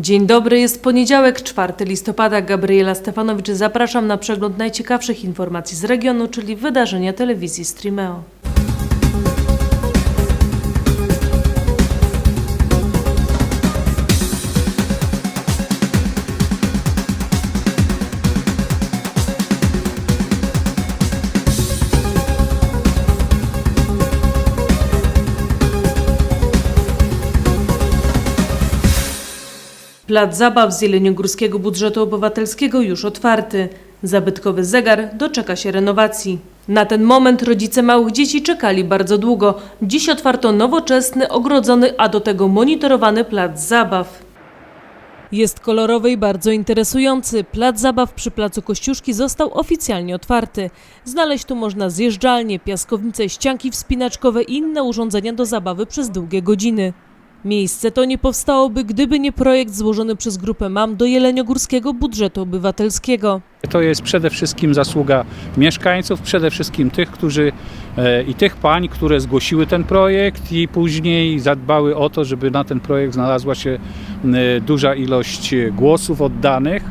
Dzień dobry, jest poniedziałek, 4 listopada. Gabriela Stefanowicz, zapraszam na przegląd najciekawszych informacji z regionu, czyli wydarzenia telewizji Streameo. Plac zabaw z Jeleniogórskiego Budżetu Obywatelskiego już otwarty. Zabytkowy zegar doczeka się renowacji. Na ten moment rodzice małych dzieci czekali bardzo długo. Dziś otwarto nowoczesny, ogrodzony, a do tego monitorowany plac zabaw. Jest kolorowy i bardzo interesujący. Plac zabaw przy placu Kościuszki został oficjalnie otwarty. Znaleźć tu można zjeżdżalnie, piaskownice, ścianki wspinaczkowe i inne urządzenia do zabawy przez długie godziny. Miejsce to nie powstałoby, gdyby nie projekt złożony przez grupę MAM do Jeleniogórskiego Budżetu Obywatelskiego. To jest przede wszystkim zasługa mieszkańców, przede wszystkim tych, którzy e, i tych pań, które zgłosiły ten projekt i później zadbały o to, żeby na ten projekt znalazła się e, duża ilość głosów oddanych.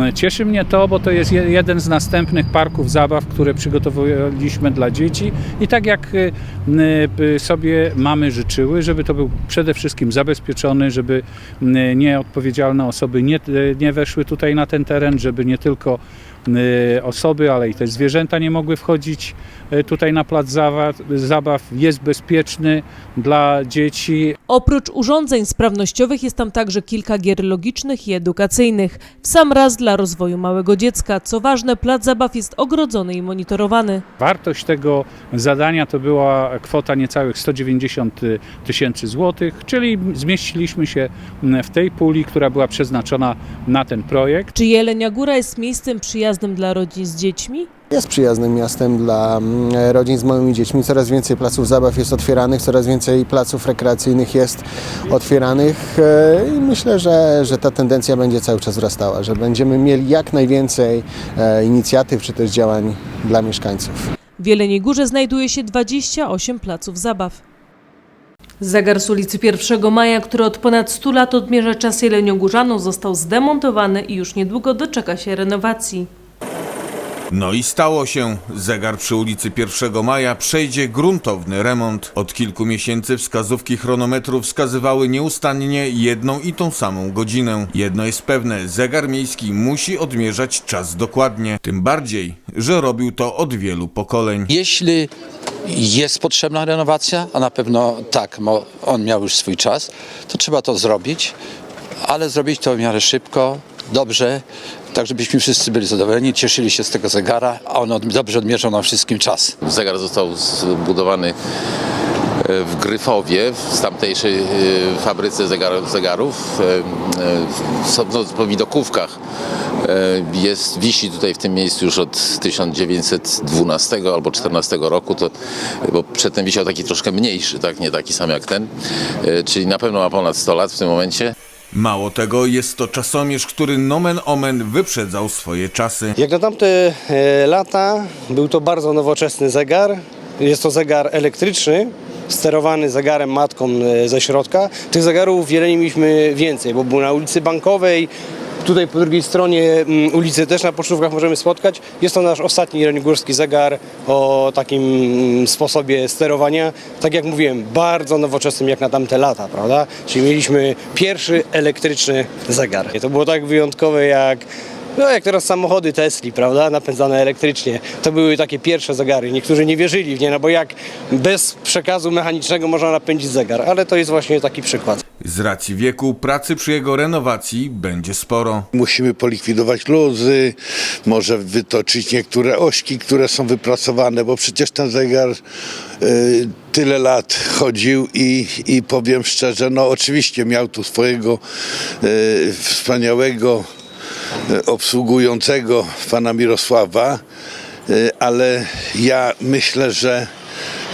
E, Cieszy mnie to, bo to jest je- jeden z następnych parków zabaw, które przygotowaliśmy dla dzieci. I tak jak e, e, sobie mamy życzyły, żeby to był przede wszystkim zabezpieczony, żeby nieodpowiedzialne osoby nie, nie weszły tutaj na ten teren, żeby nie tylko osoby, ale i też zwierzęta nie mogły wchodzić e, tutaj na plac zabaw. zabaw. Jest bezpieczny dla dzieci, Oprócz urządzeń sprawnościowych jest tam także kilka gier logicznych i edukacyjnych. W sam raz dla rozwoju małego dziecka. Co ważne, plac zabaw jest ogrodzony i monitorowany. Wartość tego zadania to była kwota niecałych 190 tysięcy złotych, czyli zmieściliśmy się w tej puli, która była przeznaczona na ten projekt. Czy Jelenia Góra jest miejscem przyjaznym dla rodzin z dziećmi? Jest przyjaznym miastem dla mm, rodzin z małymi dziećmi. Coraz więcej placów zabaw jest otwieranych, coraz więcej placów rekreacyjnych jest otwieranych e, i myślę, że, że ta tendencja będzie cały czas wzrastała, że będziemy mieli jak najwięcej e, inicjatyw czy też działań dla mieszkańców. W Jeleniej Górze znajduje się 28 placów zabaw. Zegar z ulicy 1 Maja, który od ponad 100 lat odmierza czas Jeleniogórzanom, został zdemontowany i już niedługo doczeka się renowacji. No i stało się. Zegar przy ulicy 1 Maja przejdzie gruntowny remont. Od kilku miesięcy wskazówki chronometru wskazywały nieustannie jedną i tą samą godzinę. Jedno jest pewne, zegar miejski musi odmierzać czas dokładnie. Tym bardziej, że robił to od wielu pokoleń. Jeśli jest potrzebna renowacja, a na pewno tak, on miał już swój czas, to trzeba to zrobić, ale zrobić to w miarę szybko, dobrze, tak żebyśmy wszyscy byli zadowoleni, cieszyli się z tego zegara, a on dobrze odmierzał nam wszystkim czas. Zegar został zbudowany e, w Gryfowie, w tamtejszej e, fabryce zegar, zegarów, e, w- no, po widokówkach. Jest, wisi tutaj w tym miejscu już od 1912 albo 14 roku, to, bo przedtem wisiał taki troszkę mniejszy, tak, nie taki sam jak ten, czyli na pewno ma ponad 100 lat w tym momencie. Mało tego, jest to czasomierz, który nomen omen wyprzedzał swoje czasy. Jak na tamte e, lata był to bardzo nowoczesny zegar. Jest to zegar elektryczny, sterowany zegarem matką e, ze środka. Tych zegarów w Jeleni mieliśmy więcej, bo był na ulicy Bankowej, Tutaj po drugiej stronie mm, ulicy też na pocztówkach możemy spotkać. Jest to nasz ostatni jelenigórski zegar o takim mm, sposobie sterowania. Tak jak mówiłem, bardzo nowoczesnym jak na tamte lata, prawda? Czyli mieliśmy pierwszy elektryczny zegar. To było tak wyjątkowe jak no jak teraz samochody Tesli, prawda, napędzane elektrycznie. To były takie pierwsze zegary. Niektórzy nie wierzyli w nie, no bo jak bez przekazu mechanicznego można napędzić zegar, ale to jest właśnie taki przykład. Z racji wieku pracy przy jego renowacji będzie sporo. Musimy polikwidować luzy, może wytoczyć niektóre ośki, które są wypracowane, bo przecież ten zegar y, tyle lat chodził i, i powiem szczerze, no oczywiście miał tu swojego y, wspaniałego obsługującego pana Mirosława, y, ale ja myślę, że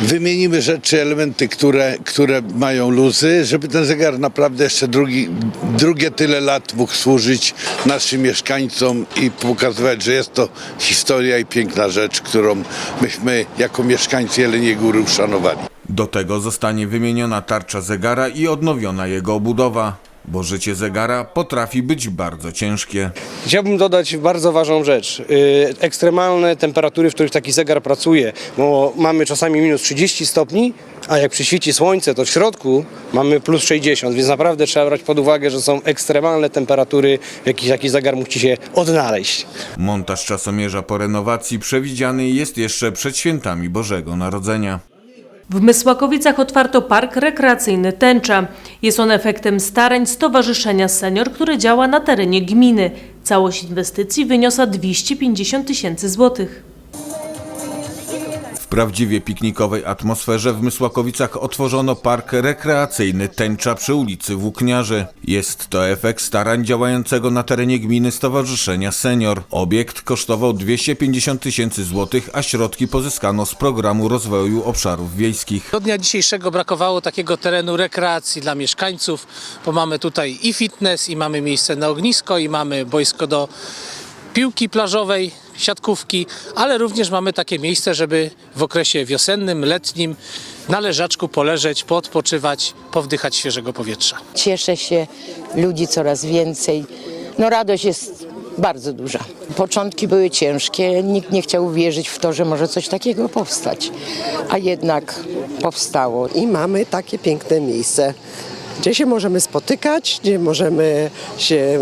wymienimy rzeczy, elementy, które, które mają luzy, żeby ten zegar naprawdę jeszcze drugi, drugie tyle lat mógł służyć naszym mieszkańcom i pokazywać, że jest to historia i piękna rzecz, którą myśmy jako mieszkańcy Jeleniej Góry uszanowali. Do tego zostanie wymieniona tarcza zegara i odnowiona jego obudowa. Bo życie zegara potrafi być bardzo ciężkie. Chciałbym dodać bardzo ważną rzecz. Yy, ekstremalne temperatury, w których taki zegar pracuje, bo mamy czasami minus 30 stopni, a jak przyświeci słońce, to w środku mamy plus 60, więc naprawdę trzeba brać pod uwagę, że są ekstremalne temperatury, w jakich taki zegar musi się odnaleźć. Montaż czasomierza po renowacji przewidziany jest jeszcze przed świętami Bożego Narodzenia. W Mysłakowicach otwarto park rekreacyjny Tęcza. Jest on efektem starań Stowarzyszenia Senior, które działa na terenie gminy. Całość inwestycji wyniosła 250 tysięcy złotych. Prawdziwie piknikowej atmosferze w Mysłakowicach otworzono park rekreacyjny Tęcza przy ulicy Włókniarzy. Jest to efekt starań działającego na terenie gminy Stowarzyszenia Senior. Obiekt kosztował 250 tysięcy złotych, a środki pozyskano z programu rozwoju obszarów wiejskich. Do dnia dzisiejszego brakowało takiego terenu rekreacji dla mieszkańców, bo mamy tutaj i fitness, i mamy miejsce na ognisko, i mamy boisko do piłki plażowej, siatkówki, ale również mamy takie miejsce, żeby w okresie wiosennym, letnim na leżaczku poleżeć, poodpoczywać, powdychać świeżego powietrza. Cieszę się, ludzi coraz więcej. No radość jest bardzo duża. Początki były ciężkie, nikt nie chciał wierzyć w to, że może coś takiego powstać, a jednak powstało. i mamy takie piękne miejsce, gdzie się możemy spotykać, gdzie możemy się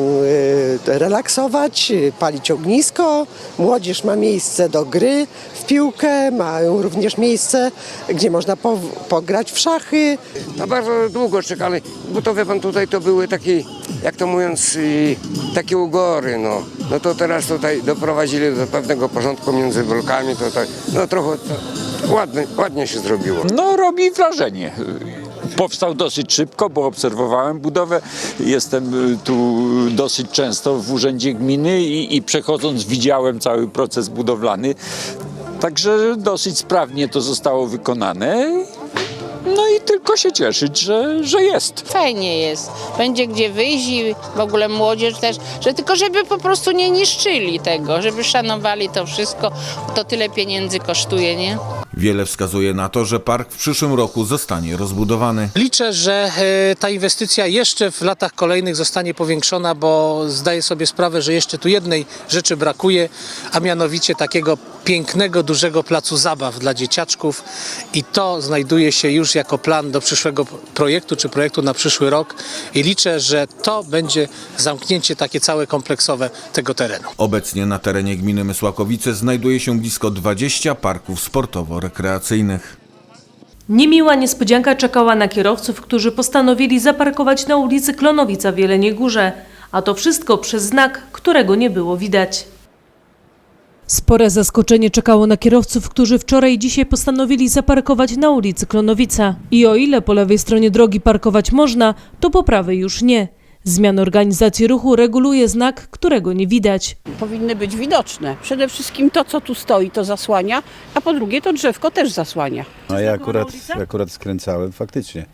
e, relaksować, e, palić ognisko. Młodzież ma miejsce do gry w piłkę, mają również miejsce, gdzie można po, pograć w szachy. No bardzo długo czekali, bo to wie pan tutaj to były takie, jak to mówiąc, y, takie ugory, no. No to teraz tutaj doprowadzili do pewnego porządku między blokami, to tak, no trochę to ładnie, ładnie się zrobiło. No robi wrażenie. Powstał dosyć szybko, bo obserwowałem budowę. Jestem y, tu dosyć często w urzędzie gminy i, i przechodząc widziałem cały proces budowlany. Także dosyć sprawnie to zostało wykonane. No i tylko się cieszyć, że, że jest. Fajnie jest. Będzie gdzie wyjść i w ogóle młodzież też, że tylko żeby po prostu nie niszczyli tego, żeby szanowali to wszystko. To tyle pieniędzy kosztuje, nie? Wiele wskazuje na to, że park w przyszłym roku zostanie rozbudowany. Liczę, że e, ta inwestycja jeszcze w latach kolejnych zostanie powiększona, bo zdaję sobie sprawę, że jeszcze tu jednej rzeczy brakuje, a mianowicie takiego pięknego, dużego placu zabaw dla dzieciaczków i to znajduje się już jako plan do przyszłego projektu, czy projektu na przyszły rok i liczę, że to będzie zamknięcie takie całe kompleksowe tego terenu. Obecnie na terenie gminy Mysłakowice znajduje się blisko 20 parków sportowo-rekreacyjnych. Niemiła niespodzianka czekała na kierowców, którzy postanowili zaparkować na ulicy Klonowica w Jeleniej Górze, a to wszystko przez znak, którego nie było widać. Spore zaskoczenie czekało na kierowców, którzy wczoraj i dzisiaj postanowili zaparkować na ulicy Klonowica. I o ile po lewej stronie drogi parkować można, to po prawej już nie. Zmian organizacji ruchu reguluje znak, którego nie widać. Powinny być widoczne. Przede wszystkim to, co tu stoi, to zasłania, a po drugie to drzewko też zasłania. A ja akurat, akurat skręcałem, faktycznie.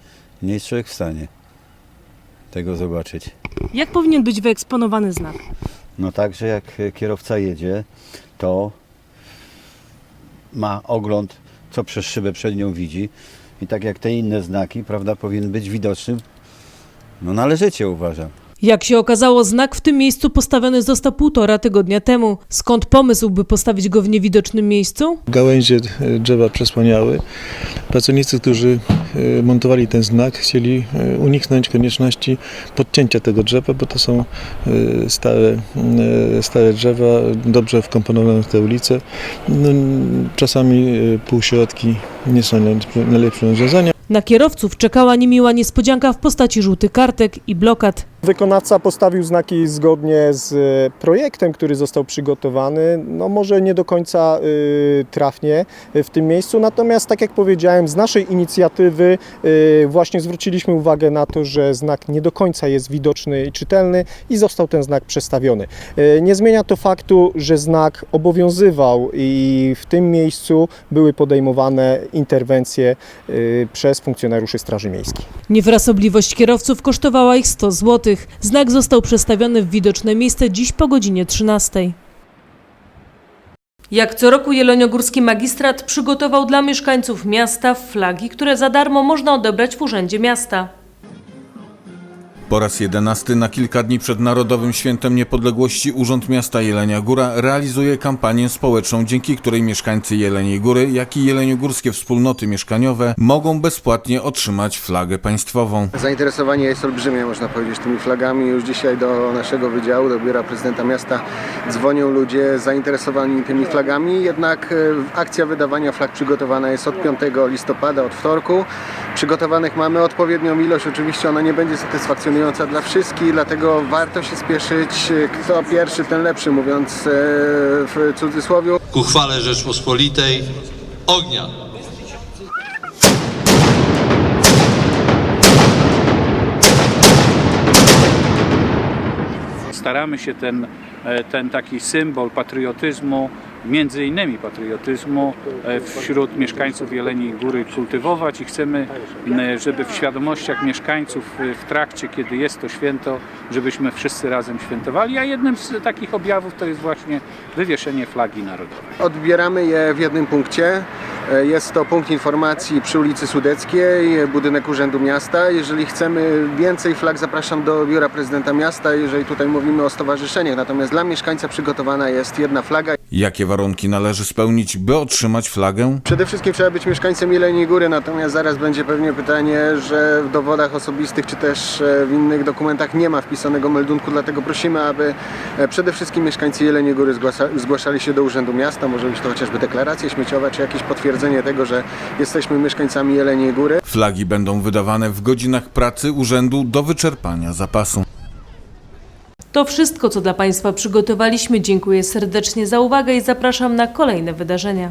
Nie jest człowiek w stanie tego zobaczyć. Jak powinien być wyeksponowany znak? No tak, że jak kierowca jedzie, to ma ogląd, co przez szybę przed nią widzi. I tak jak te inne znaki, prawda, powinien być widoczny, no należycie uważam. Jak się okazało, znak w tym miejscu postawiony został półtora tygodnia temu. Skąd pomysł, by postawić go w niewidocznym miejscu? Gałęzie e, drzewa przesłaniały. Pracownicy, którzy e, montowali ten znak, chcieli e, uniknąć konieczności podcięcia tego drzewa, bo to są stare, stare drzewa, dobrze wkomponowane w te ulice. No, czasami półśrodki nie są najlepszym rozwiązaniem. Na kierowców czekała niemiła niespodzianka w postaci żółtych kartek i blokad. Wykonawca postawił znaki zgodnie z e, projektem, który został przygotowany. No może nie do końca y, trafnie w tym miejscu, natomiast tak jak powiedziałem, z naszej inicjatywy właśnie zwróciliśmy uwagę na to, że znak nie do końca jest widoczny i czytelny i został ten znak przestawiony. Nie zmienia to faktu, że znak obowiązywał i w tym miejscu były podejmowane interwencje przez funkcjonariuszy Straży Miejskiej. Niefrasobliwość kierowców kosztowała ich 100 zł. Znak został przestawiony w widoczne miejsce dziś po godzinie 13. Jak co roku Jeleniogórski Magistrat przygotował dla mieszkańców miasta flagi, które za darmo można odebrać w Urzędzie Miasta. Po raz jedenasty na kilka dni przed Narodowym Świętem Niepodległości Urząd Miasta Jelenia Góra realizuje kampanię społeczną, dzięki której mieszkańcy Jeleniej Góry, jak i jeleniogórskie wspólnoty mieszkaniowe mogą bezpłatnie otrzymać flagę państwową. Zainteresowanie jest olbrzymie, można powiedzieć, tymi flagami. Już dzisiaj do naszego wydziału, do biura prezydenta miasta dzwonią ludzie zainteresowani tymi flagami, jednak e, akcja wydawania flag przygotowana jest od 5 listopada, od wtorku. Przygotowanych mamy odpowiednią ilość, oczywiście ona nie będzie satysfakcjonująca dla wszystkich, dlatego warto się spieszyć. Kto pierwszy, ten lepszy, mówiąc e, w cudzysłowie. ku chwale Rzeczpospolitej ognia. Staramy się ten, e, ten taki symbol patriotyzmu, między innymi patriotyzmu e, wśród mieszkańców Jeleniej Góry kultywować i chcemy, żeby w świadomościach mieszkańców e, w trakcie, kiedy jest to święto, żebyśmy wszyscy razem świętowali, a jednym z takich objawów to jest właśnie wywieszenie flagi narodowej. Odbieramy je w jednym punkcie. E, Jest to punkt informacji przy ulicy Sudeckiej, budynek Urzędu Miasta. Jeżeli chcemy więcej flag, zapraszam do biura prezydenta miasta, jeżeli tutaj mówimy o stowarzyszeniach. Natomiast dla mieszkańca przygotowana jest jedna flaga. Jakie warunki należy spełnić, by otrzymać flagę? Przede wszystkim trzeba być mieszkańcem Jeleniej Góry, natomiast zaraz będzie pewnie pytanie, że w dowodach osobistych czy też e, w innych dokumentach nie ma wpisanego meldunku, dlatego prosimy, aby e, przede wszystkim mieszkańcy Jeleniej Góry zgłasza, zgłaszali się do Urzędu Miasta, może być to chociażby deklaracje śmieciowe, czy jakieś potwierdzenie tego, że jesteśmy mieszkańcami Jeleniej Góry. Flagi będą wydawane w godzinach pracy urzędu do wyczerpania zapasu. To wszystko, co dla Państwa przygotowaliśmy. Dziękuję serdecznie za uwagę i zapraszam na kolejne wydarzenia.